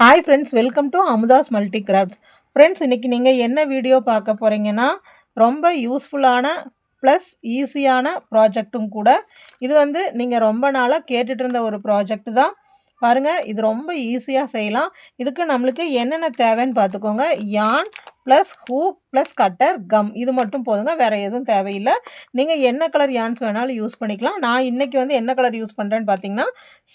Hi friends welcome to Amudha's multi crafts friends இன்றைக்கி நீங்கள் என்ன வீடியோ பார்க்க போகிறீங்கன்னா ரொம்ப யூஸ்ஃபுல்லான ப்ளஸ் ஈஸியான ப்ராஜெக்ட்டும் கூட. இது வந்து நீங்கள் ரொம்ப நாளாக கேட்டுட்டு இருந்த ஒரு ப்ராஜெக்ட் தான். பாருங்கள் இது ரொம்ப ஈஸியாக செய்யலாம். இதுக்கு நம்மளுக்கு என்னென்ன தேவைன்னு பார்த்துக்கோங்க. Yarn plus hook plus cutter gum இது மட்டும் போதுங்க. வேறு எதுவும் தேவையில்லை. நீங்கள் என்ன கலர் யான்ஸ் வேணாலும் யூஸ் பண்ணிக்கலாம். நான் இன்றைக்கி வந்து என்ன கலர் யூஸ் பண்ணுறேன்னு பார்த்தீங்கன்னா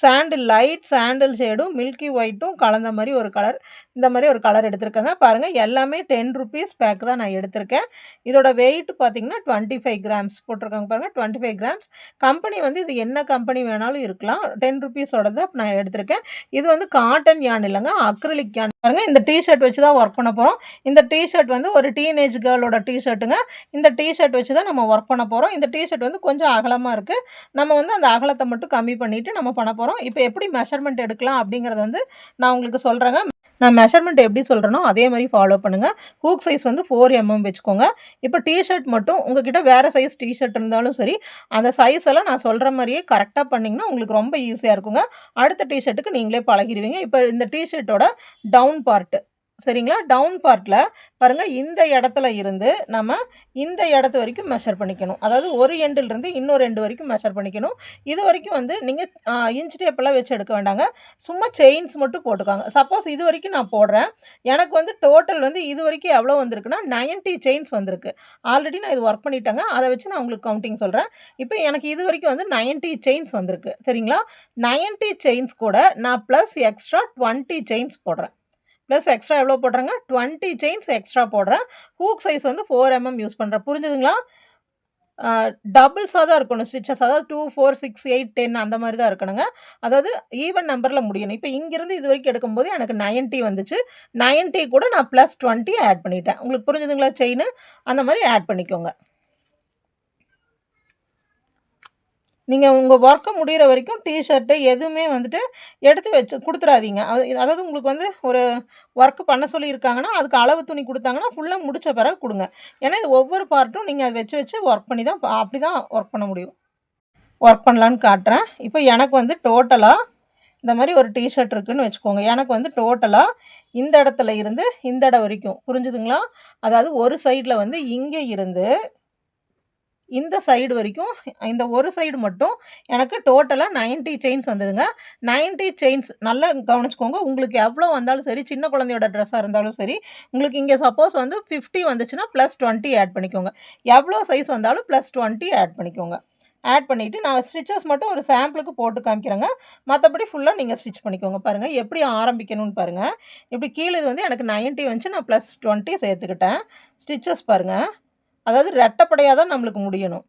சாண்டில் லைட் சாண்டில் ஷேடும் மில்கி ஒயிட்டும் கலந்த மாதிரி ஒரு கலர் இந்த மாதிரி ஒரு கலர் எடுத்திருக்கேங்க. பாருங்கள் எல்லாமே டென் ருபீஸ் பேக் தான் நான் எடுத்திருக்கேன். இதோட வெயிட் பார்த்தீங்கன்னா டுவெண்ட்டி ஃபைவ் கிராம்ஸ் போட்டிருக்காங்க பாருங்கள் டுவெண்ட்டி ஃபைவ் கிராம்ஸ் கம்பெனி வந்து இது என்ன கம்பெனி வேணாலும் இருக்கலாம். டென் ருபீஸோட தான் நான் எடுத்திருக்கேன். இது வந்து காட்டன் யான் இல்லைங்க. அக்ரிலிக் யான் பாருங்கள் இந்த டிஷர்ட் வச்சு தான் ஒர்க் பண்ண போகிறோம் இந்த டிஷர்ட் வந்து ஒரு டீனேஜ் கேர்ளோட டிஷர்ட்டுங்க இந்த டிஷர்ட் வச்சு தான் நம்ம ஒர்க் பண்ண போகிறோம் இந்த டிஷர்ட் வந்து கொஞ்சம் அகலமாக இருக்குது நம்ம வந்து அந்த அகலத்தை மட்டும் கம்மி பண்ணிவிட்டு நம்ம பண்ண போகிறோம் இப்போ எப்படி மெஷர்மெண்ட் எடுக்கலாம் அப்படிங்கிறத வந்து நான் உங்களுக்கு சொல்கிறேங்க நான் மெஷர்மெண்ட் எப்படி சொல்கிறேனோ அதே மாதிரி ஃபாலோ பண்ணுங்கள் ஹூக் சைஸ் வந்து ஃபோர் எம்எம் வச்சுக்கோங்க. இப்போ டிஷர்ட் மட்டும் உங்ககிட்ட வேறு சைஸ் டிஷர்ட் இருந்தாலும் சரி அந்த சைஸ் எல்லாம் நான் சொல்கிற மாதிரியே கரெக்டாக பண்ணிங்கன்னா உங்களுக்கு ரொம்ப ஈஸியாக இருக்குங்க. அடுத்த டிஷர்ட்டுக்கு நீங்களே பழகிடுவீங்க. இப்போ இந்த டிஷர்ட்டோட டவுன் பார்ட்டு சரிங்களா? டவுன் பார்ட்டில் பாருங்கள் இந்த இடத்துல இருந்து நம்ம இந்த இடத்து வரைக்கும் மெஷர் பண்ணிக்கணும். அதாவது ஒரு எண்டிலிருந்து இன்னொரு எண்டு வரைக்கும் மெஷர் பண்ணிக்கணும். இது வரைக்கும் வந்து நீங்கள் இன்ச் டேப்பெல்லாம் வச்சு எடுக்க வேண்டாங்க. சும்மா செயின்ஸ் மட்டும் போட்டுக்காங்க. சப்போஸ் இது வரைக்கும் நான் போடுறேன். எனக்கு வந்து டோட்டல் வந்து இது வரைக்கும் எவ்வளோ வந்திருக்குன்னா நைன்ட்டி செயின்ஸ் வந்திருக்கு. ஆல்ரெடி நான் இது ஒர்க் பண்ணிட்டேங்க. அதை வச்சு நான் உங்களுக்கு கவுண்டிங் சொல்கிறேன் இப்போ எனக்கு இது வரைக்கும் வந்து நைன்ட்டி செயின்ஸ் வந்திருக்கு. சரிங்களா? நைன்ட்டி செயின்ஸ் கூட நான் ப்ளஸ் எக்ஸ்ட்ரா டுவெண்ட்டி செயின்ஸ் போடுறேன். ப்ளஸ் எக்ஸ்ட்ரா எவ்வளோ போடுறேங்க டுவெண்ட்டி செயின்ஸ் எக்ஸ்ட்ரா போடுறேன். ஹூக் சைஸ் வந்து ஃபோர் எம்எம் mm யூஸ் பண்ணுறேன் புரிஞ்சுதுங்களா? டபுள்ஸாக தான் இருக்கணும். ஸ்டிச்சஸ் அதாவது two four six eight ten அந்த மாதிரி தான் இருக்கணுங்க. அதாவது ஈவன் நம்பரில் முடியணும். இப்போ இங்கேருந்து இது வரைக்கும் எடுக்கும்போது எனக்கு நைன்ட்டி வந்துச்சு. நைன்ட்டி கூட நான் ப்ளஸ் டுவெண்ட்டி ஆட் பண்ணிட்டேன். உங்களுக்கு புரிஞ்சுதுங்களா செயின் அந்த மாதிரி ஆட் பண்ணிக்கோங்க. நீங்கள் உங்கள் ஒர்க்கை முடிகிற வரைக்கும் டிஷர்ட்டு எதுவுமே வந்துட்டு எடுத்து வச்சு கொடுத்துடாதீங்க அது அதாவது உங்களுக்கு வந்து ஒரு ஒர்க்கு பண்ண சொல்லியிருக்காங்கன்னா அதுக்கு அளவு துணி கொடுத்தாங்கன்னா ஃபுல்லாக முடித்த பிறகு கொடுங்க. ஏன்னா இது ஒவ்வொரு பார்ட்டும் நீங்கள் அதை வச்சு வச்சு ஒர்க் பண்ணி தான் அப்படி தான் ஒர்க் பண்ண முடியும். ஒர்க் பண்ணலான்னு காட்டுறேன். இப்போ எனக்கு வந்து டோட்டலாக இந்த மாதிரி ஒரு டிஷர்ட் இருக்குதுன்னு வச்சுக்கோங்க. எனக்கு வந்து டோட்டலாக இந்த இடத்துல இருந்து இந்த இடம் வரைக்கும். புரிஞ்சுதுங்களா? அதாவது ஒரு சைடில் வந்து இங்கே இருந்து இந்த சைடு வரைக்கும் இந்த ஒரு சைடு மட்டும் எனக்கு டோட்டலாக நைன்ட்டி செயின்ஸ் வந்ததுங்க. நைன்ட்டி செயின்ஸ் நல்லா கவனிச்சுக்கோங்க. உங்களுக்கு எவ்வளோ வந்தாலும் சரி சின்ன குழந்தையோட ட்ரெஸ்ஸாக இருந்தாலும் சரி உங்களுக்கு இங்கே சப்போஸ் வந்து ஃபிஃப்டி வந்துச்சுன்னா ப்ளஸ் டுவெண்ட்டி ஆட் பண்ணிக்கோங்க. எவ்வளோ சைஸ் வந்தாலும் ப்ளஸ் டுவெண்ட்டி ஆட் பண்ணிக்கோங்க. ஆட் பண்ணிவிட்டு நான் ஸ்டிச்சஸ் மட்டும் ஒரு சாம்பிளுக்கு போட்டு காமிக்கிறேங்க. மற்றபடி ஃபுல்லாக நீங்கள் ஸ்டிச் பண்ணிக்கோங்க. பாருங்கள் எப்படி ஆரம்பிக்கணும்னு பாருங்கள் இப்படி கீழே இது வந்து எனக்கு நைன்ட்டி வந்துச்சு. நான் ப்ளஸ் டுவெண்ட்டி சேர்த்துக்கிட்டேன். ஸ்டிச்சஸ் பாருங்கள் அதாவது ரெட்டப்படையாக தான் நம்மளுக்கு முடியணும்.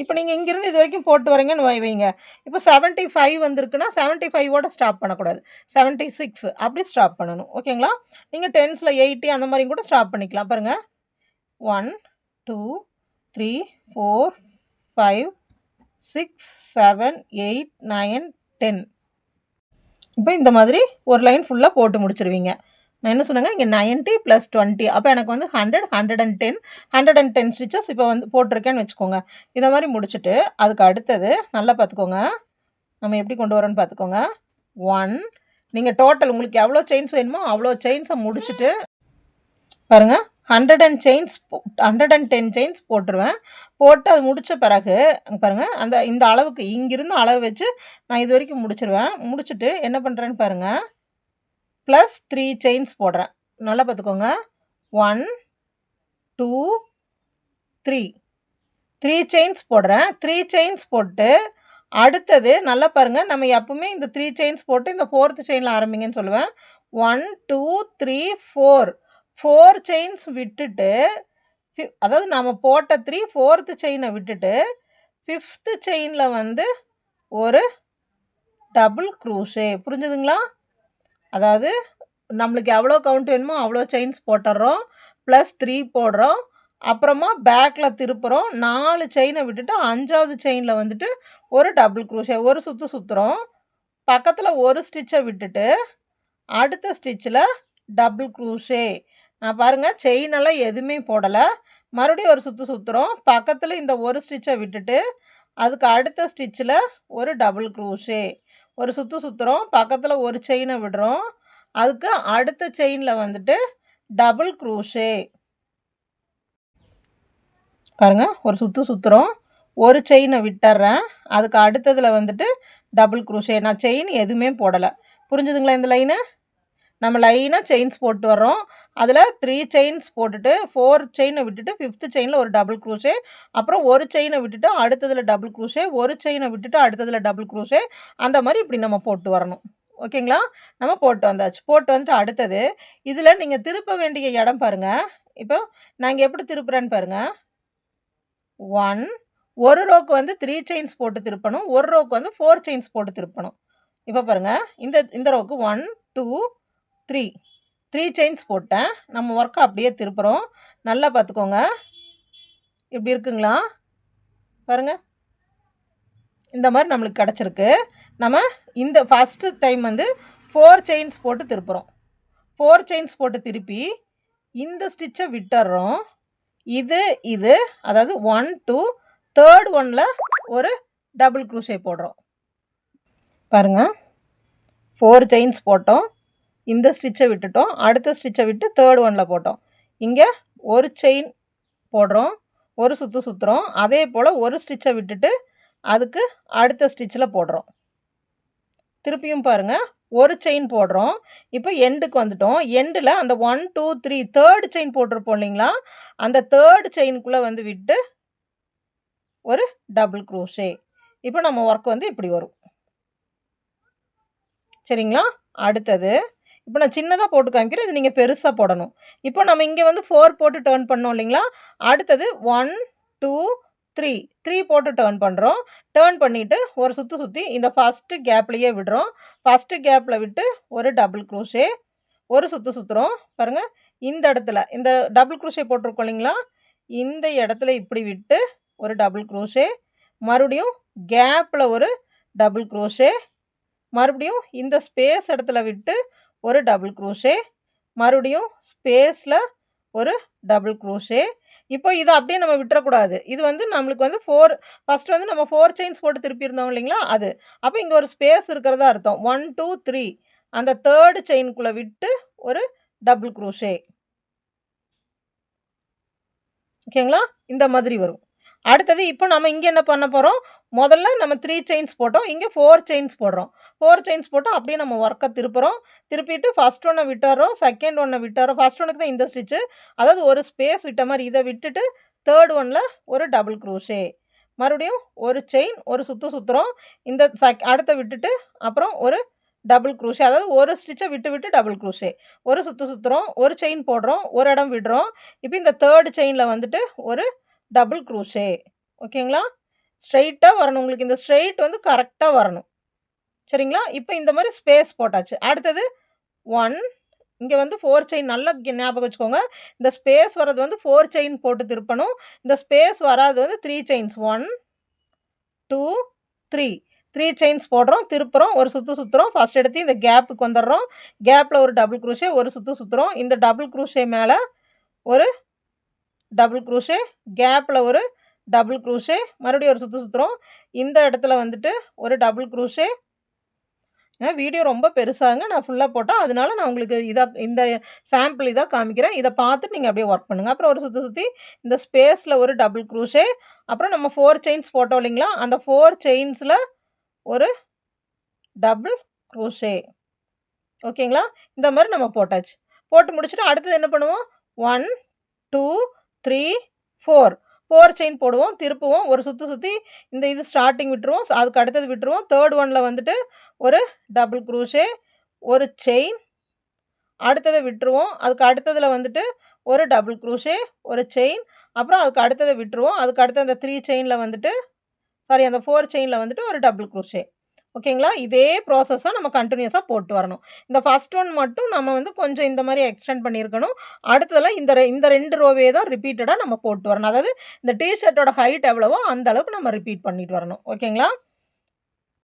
இப்போ நீங்கள் இங்கேருந்து இது வரைக்கும் போட்டு வரீங்கன்னு வை வைங்க. இப்போ செவன்ட்டி ஃபைவ் வந்திருக்குன்னா செவன்ட்டி ஃபைவோட ஸ்டாப் பண்ணக்கூடாது. செவன்ட்டி சிக்ஸ் அப்படி ஸ்டாப் பண்ணணும். ஓகேங்களா நீங்கள் டென்ஸில் எயிட்டி அந்த மாதிரியும் கூட ஸ்டாப் பண்ணிக்கலாம். பாருங்கள் one two three four five six seven eight nine ten இப்போ இந்த மாதிரி ஒரு லைன் ஃபுல்லாக போட்டு முடிச்சிருவீங்க. நான் என்ன சொல்லுங்கள் இங்கே நைன்ட்டி ப்ளஸ் டுவெண்ட்டி அப்போ எனக்கு வந்து hundred hundred and ten hundred and ten stitches இப்போ வந்து போட்டிருக்கேன்னு வச்சுக்கோங்க. இதை மாதிரி முடிச்சுட்டு அதுக்கு அடுத்தது நல்லா பார்த்துக்கோங்க. நம்ம எப்படி கொண்டு வரோன்னு பார்த்துக்கோங்க. ஒன் நீங்கள் டோட்டல் உங்களுக்கு எவ்வளோ செயின்ஸ் வேணுமோ அவ்வளோ செயின்ஸை முடிச்சுட்டு பாருங்கள் hundred and chains hundred and ten chains போட்டுருவேன். போட்டு அது முடித்த பிறகு பாருங்கள் அந்த இந்த அளவுக்கு இங்கிருந்து அளவு வச்சு நான் இது வரைக்கும் முடிச்சிருவேன். முடிச்சுட்டு என்ன பண்ணுறேன்னு பாருங்கள் ப்ளஸ் த்ரீ செயின்ஸ் போடுறேன். நல்லா பார்த்துக்கோங்க. One two three three chains போடுறேன். த்ரீ செயின்ஸ் போட்டு அடுத்தது நல்லா பாருங்கள் நம்ம எப்பவுமே இந்த த்ரீ செயின்ஸ் போட்டு இந்த ஃபோர்த்து செயினில் ஆரம்பிங்கன்னு சொல்லுவேன். One two three four four chains விட்டுட்டு அதாவது நம்ம போட்ட த்ரீ ஃபோர்த்து செயினை விட்டுட்டு ஃபிஃப்த்து செயினில் வந்து ஒரு டபுள் க்ரூஷே புரிஞ்சுதுங்களா? அதாவது நம்மளுக்கு எவ்வளோ கவுண்ட் வேணுமோ அவ்வளோ செயின்ஸ் போட்டுடுறோம் ப்ளஸ் த்ரீ போடுறோம் அப்புறமா பேக்கில் திருப்புறோம் நாலு செயினை விட்டுட்டு அஞ்சாவது செயினில் வந்துட்டு ஒரு டபுள் க்ரூஷே ஒரு சுற்று சுற்றுறோம் பக்கத்தில் ஒரு ஸ்டிச்சை விட்டுட்டு அடுத்த ஸ்டிச்சில் டபுள் க்ரூஷே நான் பாருங்கள் செயினெல்லாம் எதுவுமே போடலை. மறுபடியும் ஒரு சுற்று சுற்றுறோம் பக்கத்தில் இந்த ஒரு ஸ்டிச்சை விட்டுட்டு அதுக்கு அடுத்த ஸ்டிச்சில் ஒரு டபுள் க்ரூஷே ஒரு சுற்று சுற்றுறோம் பக்கத்தில் ஒரு செயினை விடுறோம். அதுக்கு அடுத்த செயினில் வந்துட்டு டபுள் க்ரூஷே பாருங்கள் ஒரு சுற்று சுற்றுறோம் ஒரு செயினை விட்டுறேன். அதுக்கு அடுத்ததில் வந்துட்டு டபுள் க்ரூஷே நான் செயின் எதுவுமே போடலை. புரிஞ்சுதுங்களா இந்த லைனு நம்ம லைனாக செயின்ஸ் போட்டு வர்றோம். அதில் த்ரீ செயின்ஸ் போட்டுட்டு ஃபோர் செயினை விட்டுட்டு ஃபிஃப்த்து செயினில் ஒரு டபுள் க்ரூஷே அப்புறம் ஒரு செயினை விட்டுட்டு அடுத்ததில் டபுள் க்ரூஷே ஒரு செயினை விட்டுட்டு அடுத்ததில் டபுள் க்ரூஷே அந்த மாதிரி இப்படி நம்ம போட்டு வரணும். ஓகேங்களா நம்ம போட்டு வந்தாச்சு. போட்டு வந்துட்டு அடுத்தது இதில் நீங்கள் திருப்ப வேண்டிய இடம் பாருங்கள் இப்போ நாங்கள் எப்படி திருப்புறேன்னு பாருங்கள் ஒன் ஒரு ரோக்கு வந்து த்ரீ செயின்ஸ் போட்டு திருப்பணும். ஒரு ரோக்கு வந்து ஃபோர் செயின்ஸ் போட்டு திருப்பணும். இப்போ பாருங்கள் இந்த இந்த ரோக்கு one two three three chains போட்டேன். நம்ம ஒர்க்கை அப்படியே திருப்புறோம். நல்லா பார்த்துக்கோங்க. இப்படி இருக்குங்களா? பாருங்கள் இந்த மாதிரி நம்மளுக்கு கிடச்சிருக்கு. நம்ம இந்த ஃபஸ்ட்டு டைம் வந்து ஃபோர் செயின்ஸ் போட்டு திருப்புறோம். ஃபோர் செயின்ஸ் போட்டு திருப்பி இந்த ஸ்டிச்சை விட்டுறோம். இது இது அதாவது ஒன் டூ தேர்ட் ஒனில் ஒரு டபுள் க்ரூஷே போடுறோம். பாருங்கள் ஃபோர் செயின்ஸ் போட்டோம். இந்த ஸ்டிச்சை விட்டுட்டோம். அடுத்த ஸ்டிச்சை விட்டு தேர்ட் ஒனில் போட்டோம். இங்கே ஒரு செயின் போடுறோம். ஒரு சுற்று சுற்றுறோம் அதே போல் ஒரு ஸ்டிச்சை விட்டுட்டு அதுக்கு அடுத்த ஸ்டிச்சில் போடுறோம். திருப்பியும் பாருங்கள் ஒரு செயின் போடுறோம். இப்போ எண்டுக்கு வந்துட்டோம். எண்டில் அந்த one two three third chain போட்டிருப்போம் இல்லைங்களா? அந்த தேர்டு செயினுக்குள்ளே வந்து விட்டு ஒரு டபுள் க்ரூஷே இப்போ நம்ம ஒர்க் வந்து இப்படி வரும். சரிங்களா? அடுத்தது இப்போ நான் சின்னதாக போட்டு காமிக்கிறேன் இது நீங்கள் பெருசாக போடணும். இப்போ நம்ம இங்கே வந்து ஃபோர் போட்டு டேர்ன் பண்ணோம் இல்லைங்களா? அடுத்தது ஒன் டூ த்ரீ த்ரீ போட்டு டேர்ன் பண்ணுறோம் டேர்ன் பண்ணிவிட்டு ஒரு சுற்றி சுற்றி இந்த ஃபஸ்ட்டு கேப்லேயே விடுறோம். ஃபஸ்ட்டு கேப்பில் விட்டு ஒரு டபுள் க்ரூஷே ஒரு சுற்று சுற்றுறோம் பாருங்கள் இந்த இடத்துல இந்த டபுள் க்ரூஷே போட்டிருக்கோம் இல்லைங்களா? இந்த இடத்துல இப்படி விட்டு ஒரு டபுள் க்ரூஷே மறுபடியும் கேப்பில் ஒரு டபுள் க்ரூஷே மறுபடியும் இந்த ஸ்பேஸ் இடத்துல விட்டு ஒரு டபுள் க்ரூஷே மறுபடியும் ஸ்பேஸில் ஒரு டபுள் க்ரூஷே இப்போ இதை அப்படியே நம்ம விட்டுறக்கூடாது. இது வந்து நம்மளுக்கு வந்து ஃபோர் ஃபஸ்ட்டு வந்து நம்ம ஃபோர் செயின்ஸ் போட்டு திருப்பியிருந்தோம் இல்லைங்களா? அது. அப்போ இங்கே ஒரு ஸ்பேஸ் இருக்கிறதா அர்த்தம். ஒன் டூ த்ரீ அந்த தேர்டு செயின்குள்ளே விட்டு ஒரு டபுள் க்ரூஷே ஓகேங்களா? இந்த மாதிரி வரும். அடுத்தது இப்போ நம்ம இங்கே என்ன பண்ண போகிறோம் முதல்ல நம்ம த்ரீ செயின்ஸ் போட்டோம். இங்கே ஃபோர் செயின்ஸ் போடுறோம். ஃபோர் செயின்ஸ் போட்டால் அப்படியே நம்ம ஒர்க்கை திருப்புறோம். திருப்பிட்டு ஃபஸ்ட் ஒன்றை விட்டுறோம். செகண்ட் ஒன்றை விட்டுறோம். ஃபஸ்ட் ஒன்றுக்கு தான் இந்த ஸ்டிச்சு அதாவது ஒரு ஸ்பேஸ் விட்ட மாதிரி இதை விட்டுட்டு தேர்ட் ஒனில் ஒரு டபுள் க்ரூஷே மறுபடியும் ஒரு செயின் ஒரு சுற்று சுற்றுறோம் இந்த செக் அடுத்த விட்டுட்டு அப்புறம் ஒரு டபுள் க்ரூஷே அதாவது ஒரு ஸ்டிச்சை விட்டு விட்டு டபுள் க்ரூஷே ஒரு சுற்று சுற்றுறோம் ஒரு செயின் போடுறோம். ஒரு இடம் விடுறோம். இப்போ இந்த தேர்டு செயினில் வந்துட்டு ஒரு டபுள் க்ரூஷே ஓகேங்களா? ஸ்ட்ரைட்டாக வரணும். உங்களுக்கு இந்த ஸ்ட்ரெயிட் வந்து கரெக்டாக வரணும். சரிங்களா? இப்போ இந்த மாதிரி ஸ்பேஸ் போட்டாச்சு. அடுத்தது ஒன். இங்கே வந்து ஃபோர் செயின் நல்லா ஞாபகம் வச்சுக்கோங்க. இந்த ஸ்பேஸ் வர்றது வந்து ஃபோர் செயின் போட்டு திருப்பணும். இந்த ஸ்பேஸ் வராது வந்து three chains. One two three. Three chains போடுறோம் திருப்புறோம் ஒரு சுற்று சுற்றுறோம் ஃபஸ்ட் எடுத்து இந்த கேப்புக்கு வந்துடுறோம். கேப்பில் ஒரு டபுள் க்ரூஷே ஒரு சுற்று சுற்றுறோம் இந்த டபுள் க்ரூஷே மேலே ஒரு டபுள் க்ரூஷே கேப்பில் ஒரு டபுள் க்ரூஷே மறுபடியும் ஒரு சுற்று சுற்றுறோம் இந்த இடத்துல வந்துட்டு ஒரு டபுள் க்ரூஷே ஏன்னா வீடியோ ரொம்ப பெருசாங்க நான் ஃபுல்லாக போட்டால் அதனால நான் உங்களுக்கு இதாக இந்த சாம்பிள் இதாக காமிக்கிறேன். இதை பார்த்துட்டு நீங்கள் அப்படியே ஒர்க் பண்ணுங்கள் அப்புறம் ஒரு சுற்றி சுற்றி இந்த ஸ்பேஸில் ஒரு டபுள் க்ரூஷே அப்புறம் நம்ம ஃபோர் செயின்ஸ் போட்டோம் இல்லைங்களா? அந்த ஃபோர் செயின்ஸில் ஒரு டபுள் க்ரூஷே ஓகேங்களா இந்த மாதிரி நம்ம போட்டாச்சு. போட்டு முடிச்சுட்டு அடுத்தது என்ன பண்ணுவோம்? One two three four four chain போடுவோம் திருப்புவோம் ஒரு சுற்றி சுற்றி இந்த இது ஸ்டார்டிங் விட்டுருவோம் அதுக்கு அடுத்தது விட்டுருவோம். தேர்ட் ஒனில் வந்துட்டு ஒரு டபுள் க்ரூஷே ஒரு செயின் அடுத்ததை விட்டுருவோம். அதுக்கு அடுத்ததில் வந்துட்டு ஒரு டபுள் க்ரூஷே ஒரு செயின் அப்புறம் அதுக்கு அடுத்ததை விட்டுருவோம். அதுக்கு அடுத்த அந்த த்ரீ செயினில் வந்துட்டு சாரி அந்த ஃபோர் செயினில் வந்துட்டு ஒரு டபுள் க்ரூஷே ஓகேங்களா? இதே ப்ராசஸாக நம்ம கண்டினியூஸாக போட்டு வரணும். இந்த ஃபஸ்ட் ஒன் மட்டும் நம்ம வந்து கொஞ்சம் இந்த மாதிரி எக்ஸ்டெண்ட் பண்ணியிருக்கணும். அடுத்ததெல்லாம் இந்த இந்த ரெண்டு ரோவே தான் ரிப்பீட்டடாக நம்ம போட்டு வரணும். அதாவது இந்த டிஷர்ட்டோட ஹைட் எவ்வளவோ அந்த அளவுக்கு நம்ம ரிப்பீட் பண்ணிட்டு வரணும். ஓகேங்களா?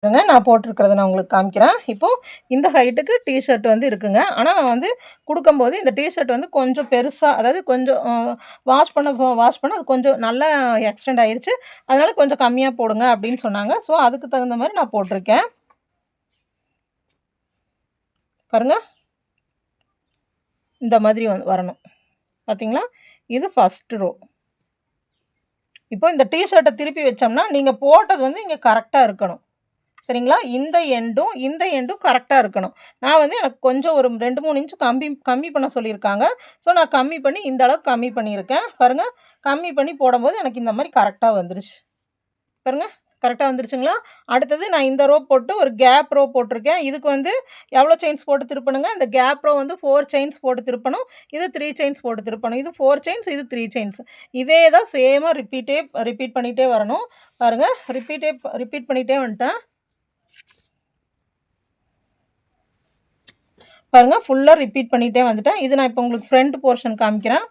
பாருங்க, நான் போட்டிருக்கிறத நான் உங்களுக்கு காமிக்கிறேன். இப்போது இந்த ஹைட்டுக்கு டிஷர்ட் வந்து இருக்குங்க. ஆனால் வந்து கொடுக்கும்போது இந்த டிஷர்ட் வந்து கொஞ்சம் பெருசாக அதாவது கொஞ்சம் வாஷ் பண்ண வாஷ் பண்ண அது கொஞ்சம் நல்லா எக்ஸ்டெண்ட் ஆயிடுச்சு அதனால் கொஞ்சம் கம்மியாக போடுங்க அப்படின்னு சொன்னாங்க. ஸோ அதுக்கு தகுந்த மாதிரி நான் போட்டிருக்கேன். பாருங்க. இந்த மாதிரி வந்து வரணும். பார்த்தீங்களா இது ஃபஸ்ட்டு ரோ இப்போ இந்த டிஷர்ட்டை திருப்பி வச்சோம்னா நீங்கள் போட்டது வந்து இங்கே கரெக்டாக இருக்கணும். சரிங்களா? இந்த எண்டும் இந்த எண்டும் கரெக்டாக இருக்கணும். நான் வந்து எனக்கு கொஞ்சம் ஒரு ரெண்டு மூணு இன்ச்சு கம்மி கம்மி பண்ண சொல்லியிருக்காங்க. ஸோ நான் கம்மி பண்ணி இந்த அளவுக்கு கம்மி பண்ணியிருக்கேன். பாருங்கள் கம்மி பண்ணி போடும்போது எனக்கு இந்த மாதிரி கரெக்டாக வந்துருச்சு. பாருங்கள் கரெக்டாக வந்துருச்சுங்களா? அடுத்தது நான் இந்த ரோ போட்டு ஒரு கேப் ரோ போட்டிருக்கேன். இதுக்கு வந்து எவ்வளோ செயின்ஸ் போட்டு திருப்பணுங்க? இந்த கேப் ரோ வந்து ஃபோர் செயின்ஸ் போட்டு திருப்பணும். இது த்ரீ செயின்ஸ் போட்டு திருப்பணும். இது ஃபோர் செயின்ஸ் இது த்ரீ செயின்ஸ் இதே தான் சேமாக ரிப்பீட்டே ரிப்பீட் பண்ணிகிட்டே வரணும். பாருங்கள் ரிப்பீட்டே ரிப்பீட் பண்ணிகிட்டே வந்துட்டேன். பாருங்கள் ஃபுல்லாக ரிப்பீட் பண்ணிகிட்டே வந்துட்டேன். இது நான் இப்போ உங்களுக்கு ஃப்ரண்ட் போர்ஷன் காமிக்கிறேன்.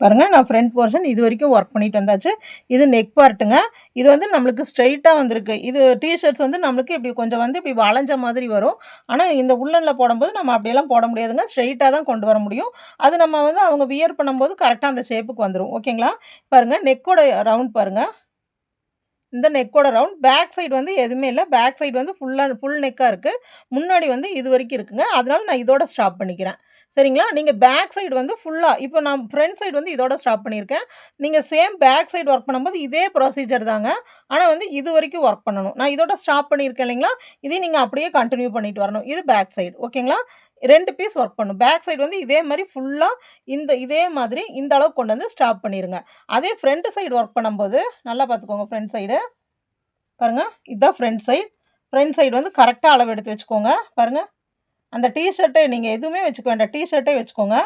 பாருங்கள் நான் ஃப்ரண்ட் போர்ஷன் இது வரைக்கும் ஒர்க் பண்ணிட்டு வந்தாச்சு. இது நெக் பார்ட்டுங்க இது வந்து நம்மளுக்கு ஸ்ட்ரைட்டாக வந்திருக்கு. இது டிஷர்ட்ஸ் வந்து நம்மளுக்கு இப்படி கொஞ்சம் வந்து இப்படி வளைஞ்ச மாதிரி வரும். ஆனால் இந்த உள்ளனில் போடும்போது நம்ம அப்படியெல்லாம் போட முடியாதுங்க. ஸ்ட்ரைட்டாக தான் கொண்டு வர முடியும். அது நம்ம வந்து அவங்க வியர் பண்ணும்போது கரெக்டாக அந்த ஷேப்புக்கு வந்துடும் ஓகேங்களா பாருங்கள் நெக்கோட ரவுண்ட் பாருங்கள் இந்த நெக்கோட ரவுண்ட் பேக் சைடு வந்து எதுவுமே இல்லை. பேக் சைடு வந்து ஃபுல்லாக ஃபுல் நெக்காக இருக்குது முன்னாடி வந்து இது வரைக்கும் இருக்குங்க. அதனால நான் இதோட ஸ்டாப் பண்ணிக்கிறேன். சரிங்களா? நீங்கள் பேக் சைடு வந்து ஃபுல்லாக இப்போ நான் ஃப்ரண்ட் சைடு வந்து இதோட ஸ்டாப் பண்ணியிருக்கேன். நீங்கள் சேம் பேக் சைடு ஒர்க் பண்ணும்போது இதே ப்ரொசீஜர் தாங்க. ஆனால் வந்து இது வரைக்கும் ஒர்க் பண்ணணும். நான் இதோட ஸ்டாப் பண்ணியிருக்கேன் இல்லைங்களா? இதையும் நீங்கள் அப்படியே கண்டினியூ பண்ணிட்டு வரணும். இது பேக் சைடு ஓகேங்களா ரெண்டு பீஸ் ஒர்க் பண்ணும். பேக் சைடு வந்து இதே மாதிரி ஃபுல்லாக இந்த இதே மாதிரி இந்த அளவுக்கு கொண்டு வந்து ஸ்டாப் பண்ணிடுங்க அதே ஃப்ரண்ட் சைடு ஒர்க் பண்ணும்போது நல்லா பார்த்துக்கோங்க ஃப்ரண்ட் சைடு பாருங்கள் இதுதான் ஃப்ரண்ட் சைடு ஃப்ரண்ட் சைடு வந்து கரெக்டாக அளவு எடுத்து வச்சுக்கோங்க. பாருங்கள் அந்த டிஷர்ட்டை நீங்கள் எதுவுமே வச்சுக்க வேண்டாம். டிஷர்ட்டே வச்சுக்கோங்க.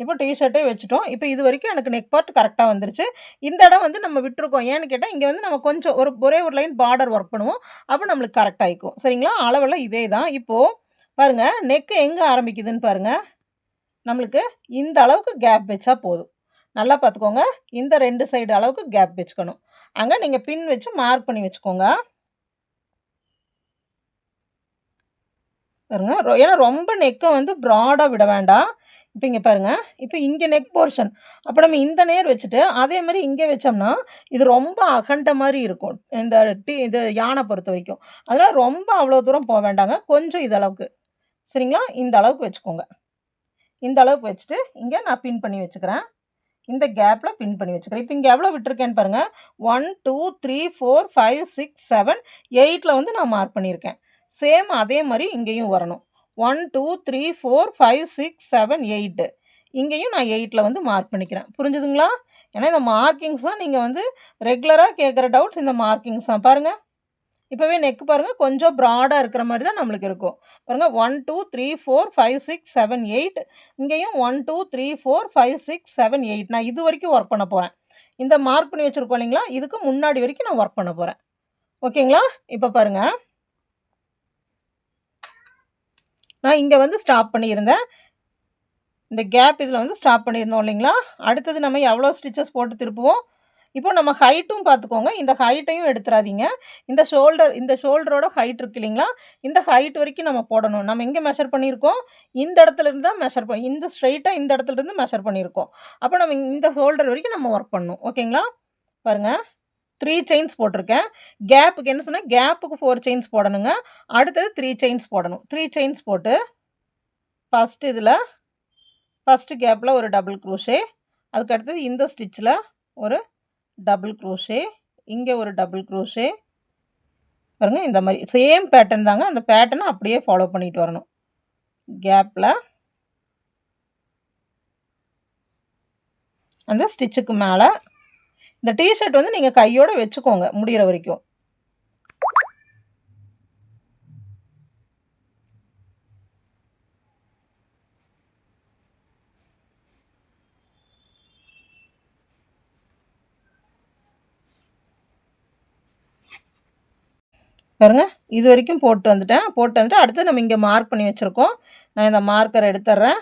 இப்போ டிஷர்ட்டே வச்சுட்டோம். இப்போ இது வரைக்கும் எனக்கு நெக் பார்ட் கரெக்டாக வந்துருச்சு. இந்த இடம் வந்து நம்ம விட்டுருக்கோம். ஏன்னு கேட்டால் இங்கே வந்து நம்ம கொஞ்சம் ஒரு ஒரே ஒரு லைன் பார்டர் ஒர்க் பண்ணுவோம். அப்போ நம்மளுக்கு கரெக்டாக ஆகிக்கும் சரிங்களா? அளவெல்லாம் இதே தான் இப்போது பாருங்கள் நெக்கு எங்கே ஆரம்பிக்குதுன்னு பாருங்கள் நம்மளுக்கு இந்த அளவுக்கு கேப் வச்சா போதும். நல்லா பார்த்துக்கோங்க இந்த ரெண்டு சைடு அளவுக்கு கேப் வச்சுக்கணும். அங்கே நீங்கள் பின் வச்சு மார்க் பண்ணி வச்சுக்கோங்க. பாருங்க ஏன்னா ரொம்ப நெக்கை வந்து ப்ராடாக விட வேண்டாம். இப்போ இங்கே பாருங்கள் இப்போ இங்கே நெக் போர்ஷன் அப்போ நம்ம இந்த நேர் வச்சுட்டு அதே மாதிரி இங்கே வச்சோம்னா இது ரொம்ப அகண்ட மாதிரி இருக்கும். இந்த டீ இது யானை பொறுத்த வரைக்கும். அதனால் ரொம்ப அவ்வளோ தூரம் போக வேண்டாங்க. கொஞ்சம் இது அளவுக்கு. சரிங்களா? இந்த அளவுக்கு வச்சுக்கோங்க. இந்த அளவுக்கு வச்சுட்டு இங்கே நான் பின் பண்ணி வச்சுக்கிறேன். இந்த கேப்பில் பின் பண்ணி வச்சுக்கிறேன். இப்போ இங்கே எவ்வளோ விட்டுருக்கேன்னு பாருங்கள் one two three four five six seven எயிட்டில் வந்து நான் மார்க் பண்ணியிருக்கேன். சேம் அதே மாதிரி இங்கேயும் வரணும். One two three four five six seven eight இங்கேயும் நான் எயிட்டில் வந்து மார்க் பண்ணிக்கிறேன். புரிஞ்சுதுங்களா? ஏன்னா இந்த மார்க்கிங்ஸ் தான் நீங்கள் வந்து ரெகுலராக கேட்குற டவுட்ஸ் இந்த மார்க்கிங்ஸ் தான். பாருங்கள் இப்போவே நெக் பாருங்கள் கொஞ்சம் ப்ராடாக இருக்கிற மாதிரி தான் நம்மளுக்கு இருக்கும். பாருங்கள் one two three four five six seven eight இங்கேயும் one two three four five six seven eight நான் இது வரைக்கும் ஒர்க் பண்ண போகிறேன் இந்த மார்க் பண்ணி வச்சுருக்கோம் இல்லைங்களா? இதுக்கு முன்னாடி வரைக்கும் நான் ஒர்க் பண்ண போகிறேன் ஓகேங்களா? இப்போ பாருங்கள் நான் இங்கே வந்து ஸ்டாப் பண்ணியிருந்தேன். இந்த கேப் இதில் வந்து ஸ்டாப் பண்ணியிருந்தோம் இல்லைங்களா? அடுத்தது நம்ம எவ்வளோ ஸ்டிச்சஸ் போட்டு திருப்புவோம்? இப்போ நம்ம ஹைட்டும் பார்த்துக்கோங்க. இந்த ஹைட்டையும் எடுத்துடாதீங்க இந்த ஷோல்டர் இந்த ஷோல்டரோட ஹைட் இருக்கு இல்லைங்களா? இந்த ஹைட் வரைக்கும் நம்ம போடணும். நம்ம எங்கே மெஷர் பண்ணியிருக்கோம்? இந்த இடத்துலேருந்து தான் மெஷர் பண்ணி இந்த ஸ்ட்ரைட்டாக இந்த இடத்துல இருந்து மெஷர் பண்ணியிருக்கோம். அப்போ நம்ம இந்த ஷோல்டர் வரைக்கும் நம்ம ஒர்க் பண்ணணும். ஓகேங்களா? பாருங்கள் த்ரீ செயின்ஸ் போட்டிருக்கேன். கேப்புக்கு என்ன சொன்னால் கேப்புக்கு ஃபோர் செயின்ஸ் போடணுங்க. அடுத்தது த்ரீ செயின்ஸ் போடணும். த்ரீ செயின்ஸ் போட்டு ஃபஸ்ட்டு இதில் ஃபஸ்ட்டு கேப்பில் ஒரு டபுள் க்ரூஷே அதுக்கு அடுத்தது இந்த ஸ்டிச்சில் ஒரு டபுள் க்ரோஷே இங்கே ஒரு டபுள் க்ரோஷே பாருங்கள் இந்த மாதிரி சேம் பேட்டர்ன் தாங்க. அந்த பேட்டர்னை அப்படியே ஃபாலோ பண்ணிட்டு வரணும். கேப்பில் அந்த ஸ்டிச்சுக்கு மேலே. இந்த டிஷர்ட் வந்து நீங்கள் கையோடு வச்சுக்கோங்க முடிகிற வரைக்கும். பாருங்க இது வரைக்கும் போட்டு வந்துட்டேன். போட்டு வந்துட்டு அடுத்து நம்ம இங்கே மார்க் பண்ணி வச்சுருக்கோம். நான் இந்த மார்க்கர் எடுத்துட்றேன்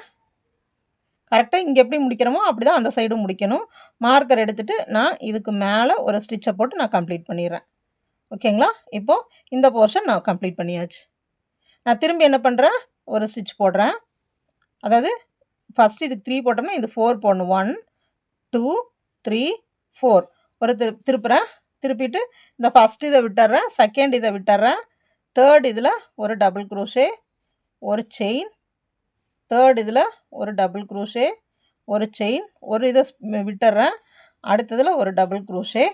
கரெக்டாக இங்கே எப்படி முடிக்கிறோமோ அப்படி தான் அந்த சைடும் முடிக்கணும். மார்க்கர் எடுத்துகிட்டு நான் இதுக்கு மேலே ஒரு ஸ்டிச்சை போட்டு நான் கம்ப்ளீட் பண்ணிடுறேன். ஓகேங்களா இப்போது இந்த போர்ஷன் நான் கம்ப்ளீட் பண்ணியாச்சு. நான் திரும்பி என்ன பண்ணுறேன் ஒரு ஸ்டிச் போடுறேன். அதாவது ஃபஸ்ட்டு இதுக்கு த்ரீ போட்டோம்னா இது ஃபோர் போடணும். ஒன் டூ த்ரீ ஃபோர் ஒரு திரு திருப்புறேன். திருப்பிட்டு இந்த ஃபஸ்ட் இதை விட்டுறேன் செகண்ட் இதை விட்டுறேன் தேர்ட் இதில் ஒரு டபுள் க்ரோஷே ஒரு செயின் தேர்ட் இதில் ஒரு டபுள் க்ரூஷே ஒரு செயின் ஒரு இதை விட்டுறேன் அடுத்ததில் ஒரு டபுள் க்ரூஷே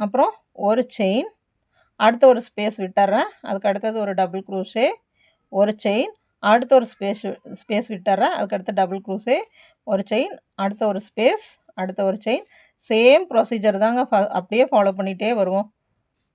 அப்புறம் ஒரு செயின் அடுத்த ஒரு ஸ்பேஸ் விட்டுறேன் அதுக்கு அடுத்தது ஒரு டபுள் க்ரூஷே ஒரு செயின் அடுத்த ஒரு ஸ்பேஸ் ஸ்பேஸ் விட்டுறேன் அதுக்கு அடுத்த டபுள் குரூஸே ஒரு செயின் அடுத்த ஒரு ஸ்பேஸ் அடுத்த ஒரு செயின் சேம் ப்ரொசீஜர் தாங்க அப்படியே ஃபாலோ பண்ணிகிட்டே வருவோம்.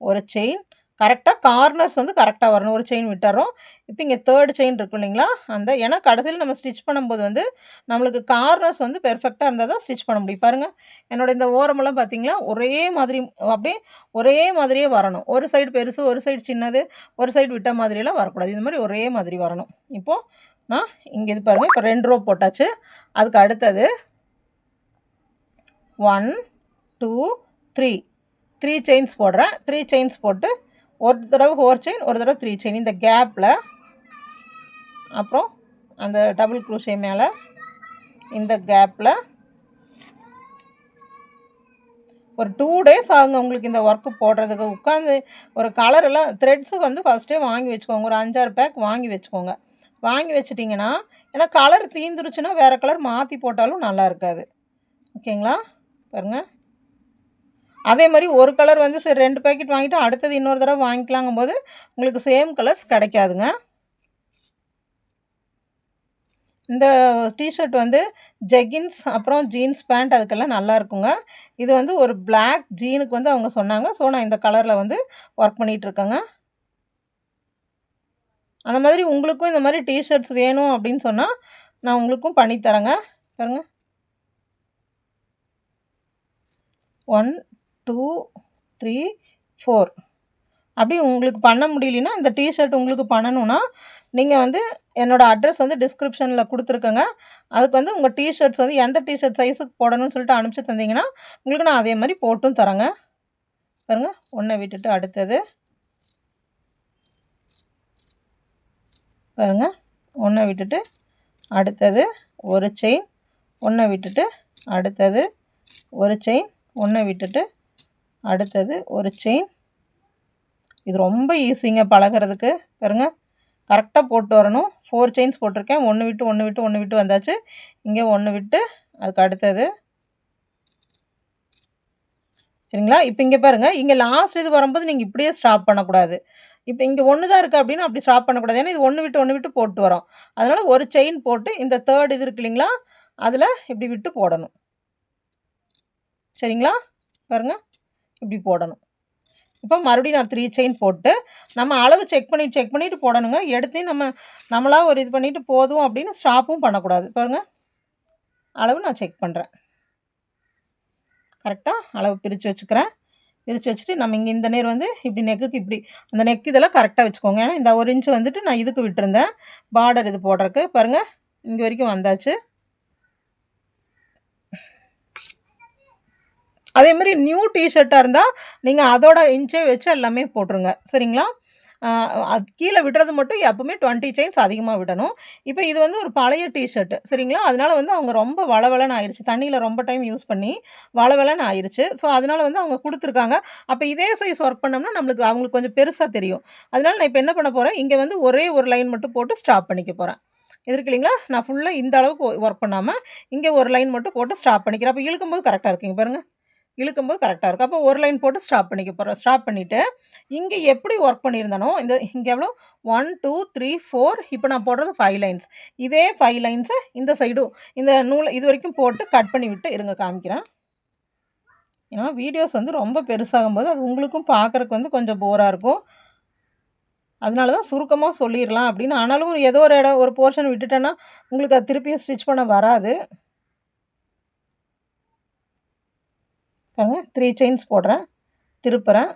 ஒரு செயின் கரெக்டாக கார்னர்ஸ் வந்து கரெக்டாக வரணும். ஒரு செயின் விட்டுறோம். இப்போ இங்கே தேர்ட் செயின் இருக்கும் இல்லைங்களா? அந்த ஏன்னா கடைசியில் நம்ம ஸ்டிச் பண்ணும்போது வந்து நம்மளுக்கு கார்னர்ஸ் வந்து பெர்ஃபெக்டாக இருந்தால் தான் ஸ்டிச் பண்ண முடியும். பாருங்கள் என்னோட இந்த ஓரமெல்லாம் பார்த்திங்களா ஒரே மாதிரி அப்படியே ஒரே மாதிரியே வரணும். ஒரு சைடு பெருசு ஒரு சைடு சின்னது ஒரு சைடு விட்ட மாதிரியெல்லாம் வரக்கூடாது. இந்த மாதிரி ஒரே மாதிரி வரணும். இப்போது நான் இங்கே இது பாருங்கள் இப்போ ரெண்டு ரோ போட்டாச்சு. அதுக்கு அடுத்தது one two three three chains போடுறேன். த்ரீ செயின்ஸ் போட்டு ஒரு தடவை ஃபோர் செயின் ஒரு தடவை த்ரீ செயின் இந்த கேப்பில் அப்புறம் அந்த டபுள் க்ரூஷே மேலே இந்த கேப்பில் ஒரு டூ டேஸ் ஆகுங்க உங்களுக்கு இந்த ஒர்க்கு போடுறதுக்கு. உட்காந்து ஒரு கலரெல்லாம் த்ரெட்ஸு வந்து ஃபஸ்ட்டே வாங்கி வச்சுக்கோங்க. ஒரு அஞ்சாறு பேக் வாங்கி வச்சுக்கோங்க. வாங்கி வச்சிட்டிங்கன்னா ஏன்னா கலர் தீந்துருச்சுன்னா வேறு கலர் மாற்றி போட்டாலும் நல்லா இருக்காது. ஓகேங்களா பாருங்கள் அதே மாதிரி ஒரு கலர் வந்து சரி ரெண்டு பேக்கெட் வாங்கிட்டு அடுத்தது இன்னொரு தடவை வாங்கிக்கலாங்கும் போது உங்களுக்கு சேம் கலர்ஸ் கிடைக்காதுங்க. இந்த டிஷர்ட் வந்து ஜெகின்ஸ் அப்புறம் ஜீன்ஸ் பேண்ட் அதுக்கெல்லாம் நல்லா இருக்குங்க. இது வந்து ஒரு பிளாக் ஜீனுக்கு வந்து அவங்க சொன்னாங்க. ஸோ நான் இந்த கலரில் வந்து ஒர்க் பண்ணிகிட்ருக்கேங்க. அந்த மாதிரி உங்களுக்கும் இந்த மாதிரி டிஷர்ட்ஸ் வேணும் அப்படின்னு சொன்னால் நான் உங்களுக்கும் பண்ணித்தரேங்க. பாருங்கள் ஒன் டூ த்ரீ ஃபோர். அப்படி உங்களுக்கு பண்ண முடியலன்னா இந்த டிஷர்ட் உங்களுக்கு பண்ணணுன்னா நீங்கள் வந்து என்னோடய அட்ரஸ் வந்து டிஸ்கிரிப்ஷனில் கொடுத்துருக்கேங்க. அதுக்கு வந்து உங்கள் டிஷர்ட்ஸ் வந்து எந்த டிஷர்ட் சைஸுக்கு போடணும்னு சொல்லிட்டு அனுப்பிச்சி தந்தீங்கன்னா உங்களுக்கு நான் அதே மாதிரி போட்டும் தரேங்க. பாருங்கள் ஒன்றை விட்டுட்டு அடுத்தது. பாருங்கள் ஒன்றை விட்டுட்டு அடுத்தது ஒரு செயின் ஒன்றை விட்டுட்டு அடுத்தது ஒரு செயின் ஒன்றை விட்டுட்டு அடுத்தது ஒரு செயின் இது ரொம்ப ஈஸிங்க பழகிறதுக்கு. பாருங்க கரெக்டாக போட்டு வரணும். ஃபோர் செயின்ஸ் போட்டிருக்கேன். ஒன்று விட்டு ஒன்று விட்டு ஒன்று விட்டு வந்தாச்சு. இங்கே ஒன்று விட்டு அதுக்கு அடுத்தது. சரிங்களா? இப்போ இங்கே பாருங்கள் இங்கே லாஸ்ட் இது வரும்போது நீங்கள் இப்படியே ஸ்டாப் பண்ணக்கூடாது. இப்போ இங்கே ஒன்று தான் இருக்குது அப்படின்னு அப்படி ஸ்டாப் பண்ணக்கூடாது. ஏன்னா இது ஒன்று விட்டு ஒன்று விட்டு போட்டு வரோம். அதனால் ஒரு செயின் போட்டு இந்த தேர்ட் இது இருக்கு இல்லைங்களா? அதில் இப்படி விட்டு போடணும். சரிங்களா? பாருங்கள் இப்படி போடணும். இப்போ மறுபடியும் நான் த்ரீ செயின் போட்டு நம்ம அளவு செக் பண்ணி செக் பண்ணிவிட்டு போடணுங்க. எடுத்து நம்ம நம்மளாக ஒரு இது பண்ணிவிட்டு போதும் அப்படின்னு ஸ்டாப்பும் பண்ணக்கூடாது. பாருங்கள் அளவு நான் செக் பண்ணுறேன் கரெக்டாக அளவு பிரித்து வச்சுக்கிறேன். பிரித்து வச்சுட்டு நம்ம இங்கே இந்த நேர் வந்து இப்படி நெக்குக்கு இப்படி அந்த நெக் இதெல்லாம் கரெக்டாக வச்சுக்கோங்க. ஏன்னா இந்த ஒரு இன்ச்சு வந்துட்டு நான் இதுக்கு விட்டுருந்தேன். பார்டர் இது போடுறதுக்கு. பாருங்கள் இங்கே வரைக்கும் வந்தாச்சு. அதே மாதிரி நியூ டிஷர்ட்டாக இருந்தால் நீங்கள் அதோட இன்ச்சே வச்சு எல்லாமே போட்டுருங்க. சரிங்களா? அது கீழே விடுறது மட்டும் எப்போவுமே டுவெண்ட்டி செயின்ஸ் அதிகமாக விடணும். இப்போ இது வந்து ஒரு பழைய டிஷர்ட்டு சரிங்களா? அதனால் வந்து அவங்க ரொம்ப வளவலன்னு ஆயிடுச்சு தண்ணியில் ரொம்ப டைம் யூஸ் பண்ணி வளவலன்னு ஆயிடுச்சு ஸோ அதனால் வந்து அவங்க கொடுத்துருக்காங்க. அப்போ இதே சைஸ் ஒர்க் பண்ணோம்னா நம்மளுக்கு அவங்களுக்கு கொஞ்சம் பெருசாக தெரியும். அதனால் நான் இப்போ என்ன பண்ண போகிறேன் இங்கே வந்து ஒரே ஒரு லைன் மட்டும் போட்டு ஸ்டாப் பண்ணிக்க போகிறேன் இது இருக்கு இல்லைங்களா நான் ஃபுல்லாக இந்த அளவுக்கு ஒர்க் பண்ணாமல் இங்கே ஒரு லைன் மட்டும் போட்டு ஸ்டாப் பண்ணிக்கிறேன். அப்போ இழுக்கும்போது கரெக்டாக இருக்குங்க பாருங்கள் இழுக்கும்போது கரெக்டாக இருக்கும். அப்போ ஒரு லைன் போட்டு ஸ்டாப் பண்ணிக்க போகிறோம் ஸ்டாப் பண்ணிவிட்டு இங்கே எப்படி ஒர்க் பண்ணியிருந்தானோ இந்த இங்கே எவ்வளோ? ஒன் டூ த்ரீ ஃபோர் இப்போ நான் போடுறது ஃபைவ் லைன்ஸ் இதே ஃபைவ் லைன்ஸை இந்த சைடும் இந்த நூலை இது வரைக்கும் போட்டு கட் பண்ணி விட்டு இருங்க காமிக்கிறேன். ஏன்னா வீடியோஸ் வந்து ரொம்ப பெருசாகும் போது அது உங்களுக்கும் பார்க்குறக்கு வந்து கொஞ்சம் போராக இருக்கும். அதனால தான் சுருக்கமாக சொல்லிடலாம் அப்படின்னு. ஆனாலும் ஏதோ ஒரு இடம் ஒரு போர்ஷன் விட்டுட்டேன்னா உங்களுக்கு அது திருப்பியும் ஸ்டிச் பண்ண வராது. பாருங்கள் த்ரீ செயின்ஸ் போடுறேன். திருப்புறேன்.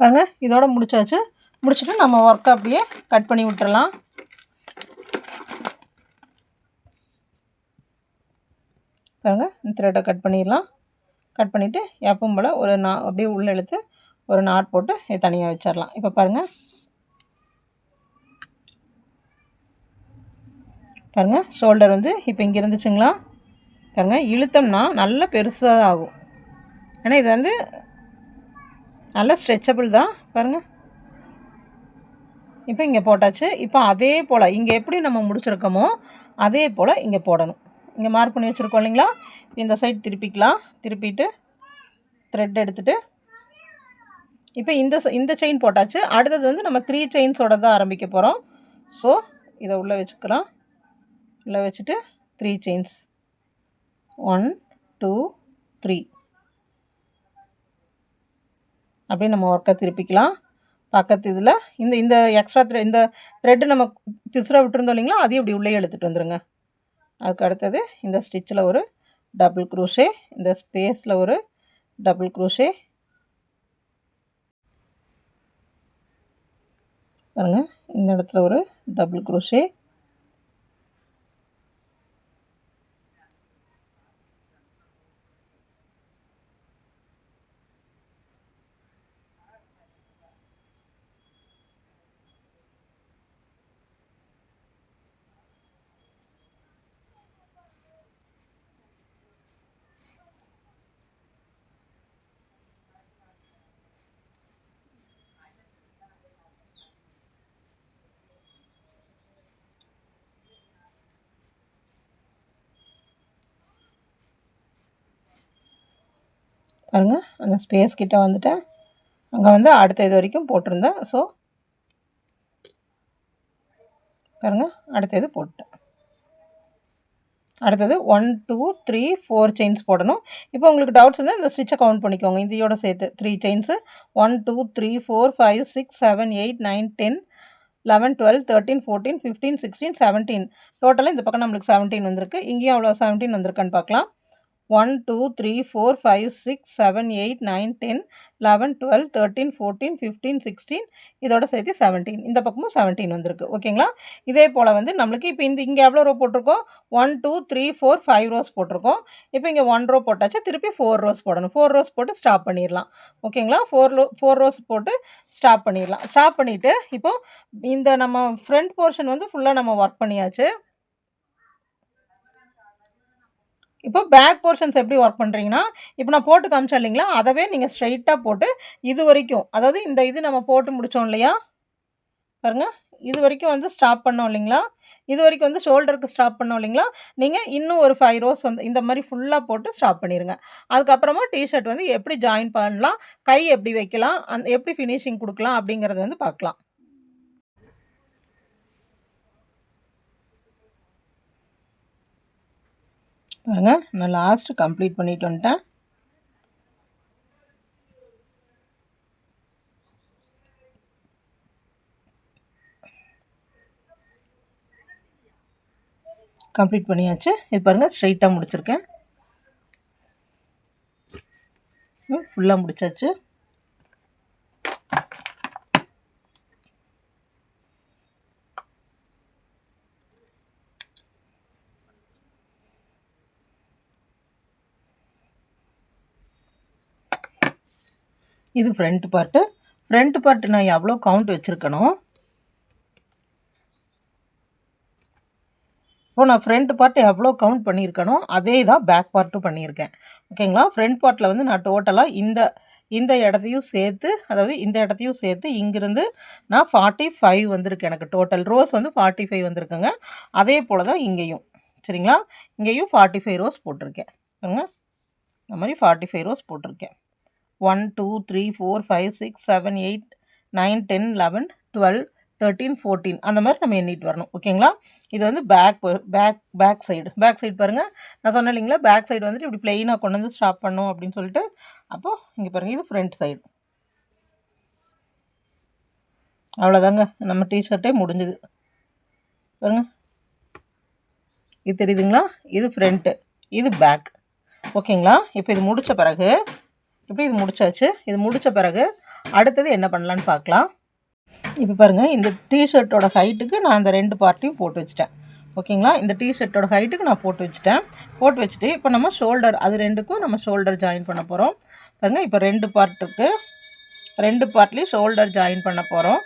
பாருங்க இதோட முடிச்சாச்சு. முடிச்சுட்டு நம்ம ஒர்க்கை அப்படியே கட் பண்ணி விட்டுறலாம். பாருங்க இந்த த்ரெட்டை கட் பண்ணிடலாம். கட் பண்ணிவிட்டு எப்பவும் போல் ஒரு நா அப்படியே உள்ளே இழுத்து ஒரு நாட் போட்டு இதை தனியாக வச்சிடலாம். இப்போ பாருங்கள் பாருங்கள் ஷோல்டர் வந்து இப்போ இங்கே இருந்துச்சுங்களா? பாருங்கள் இழுத்தோம்னா நல்ல பெருசாக ஆகும். ஏன்னா இது வந்து நல்ல ஸ்ட்ரெச்சபிள் தான். பாருங்கள் இப்போ இங்கே போட்டாச்சு. இப்போ அதே போல் இங்கே எப்படி நம்ம முடிச்சிருக்கோமோ அதே போல் இங்கே போடணும். இங்கே மார்க் பண்ணி வச்சுருக்கோம் இல்லைங்களா? இந்த சைடு திருப்பிக்கலாம். திருப்பிட்டு த்ரெட் எடுத்துகிட்டு இப்போ இந்த இந்த செயின் போட்டாச்சு. அடுத்தது வந்து நம்ம த்ரீ செயின்ஸோட தான் ஆரம்பிக்க போகிறோம் ஸோ இதை உள்ளே வச்சுக்கலாம். உள்ளே வச்சுட்டு three chains one two three அப்படியே நம்ம ஒர்க்கை திருப்பிக்கலாம். பக்கத்து இதில் இந்த இந்த எக்ஸ்ட்ரா த்ரெ இந்த த்ரெட்டு நம்ம பிசுற விட்டுருந்தோம் இல்லைங்களா அதையும் இப்படி உள்ளே எடுத்துகிட்டு வந்துடுங்க அதுக்கு அடுத்தது இந்த ஸ்டிச்சில் ஒரு டபுள் க்ரூஷே இந்த ஸ்பேஸில் ஒரு டபுள் குரூஷே பாருங்கள் இந்த இடத்துல ஒரு டபுள் க்ரூஷே பாருங்கள் அந்த ஸ்பேஸ் கிட்ட வந்துட்டேன் அங்கே வந்து அடுத்த இது வரைக்கும் போட்டிருந்தேன் ஸோ பாருங்கள் அடுத்த இது போட்டேன் அடுத்தது one two three four chains போடணும். இப்போ உங்களுக்கு டவுட்ஸ் இருந்தால் இந்த ஸ்டிச்சை கவுண்ட் பண்ணிக்கோங்க. இதையோட சேர்த்து three chains one two three four five six seven eight nine ten eleven twelve thirteen fourteen fifteen sixteen seventeen டோட்டலாக இந்த பக்கம் நம்மளுக்கு செவன்டீன் வந்திருக்கு. இங்கேயும் அவ்வளோ செவன்டீன் வந்திருக்கான்னு பார்க்கலாம். One two three four five six seven eight nine ten eleven twelve thirteen fourteen fifteen sixteen இதோட சேர்த்து செவன்டீன். இந்த பக்கமும் செவன்டீன் வந்திருக்கு. ஓகேங்களா? இதே போல் வந்து நம்மளுக்கு இப்போ இந்த இங்கே எவ்வளோ ரோ போட்டிருக்கோம்? One two three four five rows போட்டிருக்கோம். இப்போ இங்கே ஒன் ரோ போட்டாச்சு. திருப்பி ஃபோர் ரோஸ் போடணும். ஃபோர் ரோஸ் போட்டு ஸ்டாப் பண்ணிடலாம். ஓகேங்களா? ஃபோர் ரோ ஃபோர் ரோஸ் போட்டு ஸ்டாப் பண்ணிடலாம். ஸ்டாப் பண்ணிவிட்டு இப்போது இந்த நம்ம ஃப்ரண்ட் போர்ஷன் வந்து ஃபுல்லாக நம்ம ஒர்க் பண்ணியாச்சு. இப்போ பேக் போர்ஷன்ஸ் எப்படி ஒர்க் பண்ணுறீங்கன்னா இப்போ நான் போட்டு காமிச்சேன் இல்லைங்களா அதவே நீங்கள் ஸ்ட்ரைட்டாக போட்டு இது வரைக்கும் அதாவது இந்த இது நம்ம போட்டு முடித்தோம் இல்லையா? பாருங்க இது வரைக்கும் வந்து ஸ்டாப் பண்ணோம் இல்லைங்களா? இது வரைக்கும் வந்து ஷோல்டருக்கு ஸ்டாப் பண்ணோம் இல்லைங்களா? நீங்கள் இன்னும் ஒரு ஃபைவ் ரோஸ் வந்து இந்த மாதிரி ஃபுல்லாக போட்டு ஸ்டாப் பண்ணிடுங்க அதுக்கப்புறமா டிஷர்ட் வந்து எப்படி ஜாயின் பண்ணலாம் கை எப்படி வைக்கலாம் அந்த எப்படி ஃபினிஷிங் கொடுக்கலாம் அப்படிங்கிறது வந்து பார்க்கலாம். பாருங்க நான் லாஸ்ட்டு கம்ப்ளீட் பண்ணிட்டு வந்துட்டேன். கம்ப்ளீட் பண்ணியாச்சு. இது பாருங்கள் ஸ்ட்ரைட்டாக முடிச்சிருக்கேன். ஃபுல்லாக முடிச்சாச்சு. இது ஃப்ரண்ட் பார்ட்டு ஃப்ரண்ட் பார்ட்டு நான் எவ்வளோ கவுண்ட் வச்சுருக்கணும் இப்போ நான் ஃப்ரண்ட் பார்ட் எவ்வளோ கவுண்ட் பண்ணியிருக்கனோ அதே தான் பேக் பார்ட்டும் பண்ணியிருக்கேன் ஓகேங்களா ஃப்ரண்ட் பார்ட்டில் வந்து நான் டோட்டலாக இந்த இந்த இடத்தையும் சேர்த்து அதாவது இந்த இடத்தையும் சேர்த்து இங்கிருந்து நான் ஃபார்ட்டி ஃபைவ் வந்திருக்கு எனக்கு. டோட்டல் ரோஸ் வந்து ஃபார்ட்டி ஃபைவ் வந்திருக்குங்க. அதே போல் தான் இங்கேயும். சரிங்களா? இங்கேயும் ஃபார்ட்டி ஃபைவ் ரோஸ் போட்டிருக்கேன். பாருங்க இந்த மாதிரி ஃபார்ட்டி ஃபைவ் ரோஸ் போட்டிருக்கேன். One two three four five six seven eight nine ten eleven twelve thirteen fourteen அந்த மாதிரி நம்ம எண்ணிட்டு வரணும். ஓகேங்களா? இது வந்து back back back side back side பாருங்கள் நான் சொன்னேன் இல்லைங்களா? பேக் சைடு வந்துட்டு இப்படி ப்ளெயினாக கொண்டு வந்து ஸ்டாப் பண்ணோம் அப்படின்னு சொல்லிட்டு. அப்போது இங்கே பாருங்கள் இது ஃப்ரண்ட் சைடு அவ்வளோதாங்க நம்ம டிஷர்ட்டே முடிஞ்சுது. பாருங்கள் இது தெரியுதுங்களா? இது ஃப்ரண்ட்டு இது பேக் ஓகேங்களா? இப்போ இது முடித்த பிறகு இப்படி இது முடிச்சாச்சு. இது முடித்த பிறகு அடுத்தது என்ன பண்ணலான்னு பார்க்கலாம். இப்போ பாருங்கள் இந்த டிஷர்ட்டோட ஹைட்டுக்கு நான் அந்த ரெண்டு பார்ட்டையும் போட்டு வச்சுட்டேன். ஓகேங்களா இந்த டிஷர்ட்டோட ஹைட்டுக்கு நான் போட்டு வச்சுட்டேன். போட்டு வச்சுட்டு இப்போ நம்ம ஷோல்டர் அது ரெண்டுக்கும் நம்ம ஷோல்டர் ஜாயின் பண்ண போகிறோம் பாருங்கள் இப்போ ரெண்டு பார்ட் இருக்குது ரெண்டு பார்ட்லேயும் ஷோல்டர் ஜாயின் பண்ண போகிறோம்